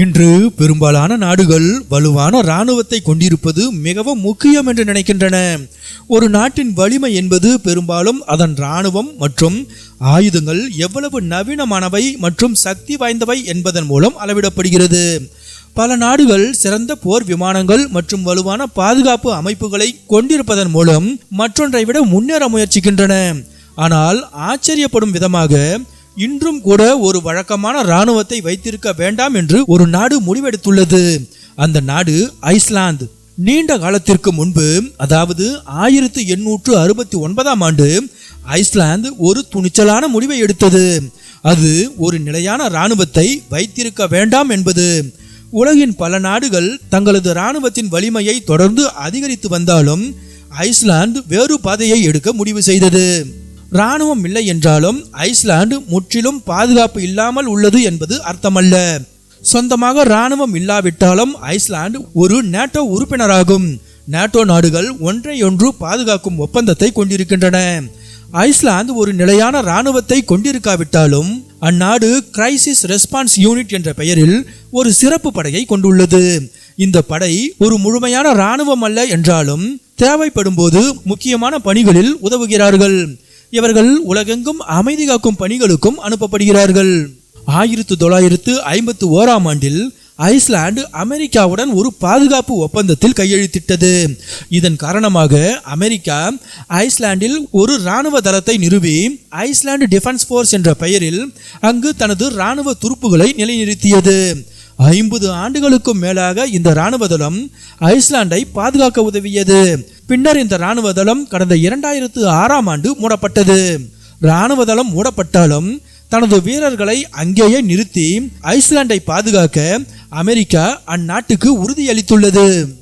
இன்று பெரும்பாலான நாடுகள் வலுவான இராணுவத்தை கொண்டிருப்பது மிகவும் முக்கியம் என்று நினைக்கின்றன. ஒரு நாட்டின் வலிமை என்பது பெரும்பாலும் அதன் இராணுவம் மற்றும் ஆயுதங்கள் எவ்வளவு நவீனமானவை மற்றும் சக்தி வாய்ந்தவை என்பதன் மூலம் அளவிடப்படுகிறது. பல நாடுகள் சிறந்த போர் விமானங்கள் மற்றும் வலுவான பாதுகாப்பு அமைப்புகளை கொண்டிருப்பதன் மூலம் மற்றொன்றை விட முன்னேற முயற்சிக்கின்றன. ஆனால் ஆச்சரியப்படும் விதமாக இன்றும் கூட ஒரு வழக்கமான இராணுவத்தை வைத்திருக்க வேண்டாம் என்று ஒரு நாடு முடிவெடுத்துள்ளது. அந்த நாடு ஐஸ்லாந்து. நீண்ட காலத்திற்கு முன்பு அதாவது ஆயிரத்து எண்ணூற்று அறுபத்தி ஒன்பதாம் ஆண்டு ஐஸ்லாந்து ஒரு துணிச்சலான முடிவை எடுத்தது. அது ஒரு நிலையான இராணுவத்தை வைத்திருக்க வேண்டாம் என்பது. உலகின் பல நாடுகள் தங்களது இராணுவத்தின் வலிமையை தொடர்ந்து அதிகரித்து வந்தாலும் ஐஸ்லாந்து வேறு பாதையை எடுக்க முடிவு செய்தது. இராணுவம் இல்லை என்றாலும் ஐஸ்லாந்து முற்றிலும் பாதுகாப்பு இல்லாமல் உள்ளது என்பது அர்த்தமல்ல. சொந்தமாக இராணுவம் இல்லாவிட்டாலும் ஐஸ்லாந்து ஒரு நேட்டோ உறுப்பினராகும். நேட்டோ நாடுகள் ஒன்றையொன்று பாதுகாக்கும் ஒப்பந்தத்தை கொண்டிருக்கின்றன. ஐஸ்லாந்து ஒரு நிலையான இராணுவத்தை கொண்டிருக்காவிட்டாலும் அந்நாடு கிரைசிஸ் ரெஸ்பான்ஸ் யூனிட் என்ற பெயரில் ஒரு சிறப்பு படையை கொண்டுள்ளது. இந்த படை ஒரு முழுமையான இராணுவம் அல்ல என்றாலும் தேவைப்படும் போது முக்கியமான பணிகளில் உதவுகிறார்கள். இவர்கள் உலகெங்கும் அமைதி காக்கும் பணிகளுக்கும் அனுப்பப்படுகிறார்கள். ஆயிரத்து தொள்ளாயிரத்து ஐம்பத்து ஓராம் ஆண்டில் ஐஸ்லாந்து அமெரிக்காவுடன் ஒரு பாதுகாப்பு ஒப்பந்தத்தில் கையெழுத்திட்டது. இதன் காரணமாக அமெரிக்கா ஐஸ்லாண்டில் ஒரு இராணுவ தளத்தை நிறுவி ஐஸ்லாந்து டிஃபென்ஸ் ஃபோர்ஸ் என்ற பெயரில் அங்கு தனது இராணுவ துருப்புகளை நிலைநிறுத்தியது. ஐம்பது ஆண்டுகளுக்கும் மேலாக இந்த இராணுவ தளம் ஐஸ்லாண்டை பாதுகாக்க உதவியது. பின்னர் இந்த இராணுவ தளம் கடந்த இரண்டாயிரத்து ஆறாம் ஆண்டு மூடப்பட்டது. இராணுவ தளம் மூடப்பட்டாலும் தனது வீரர்களை அங்கேயே நிறுத்தி ஐஸ்லாண்டை பாதுகாக்க அமெரிக்கா அந்நாட்டுக்கு உறுதியளித்துள்ளது.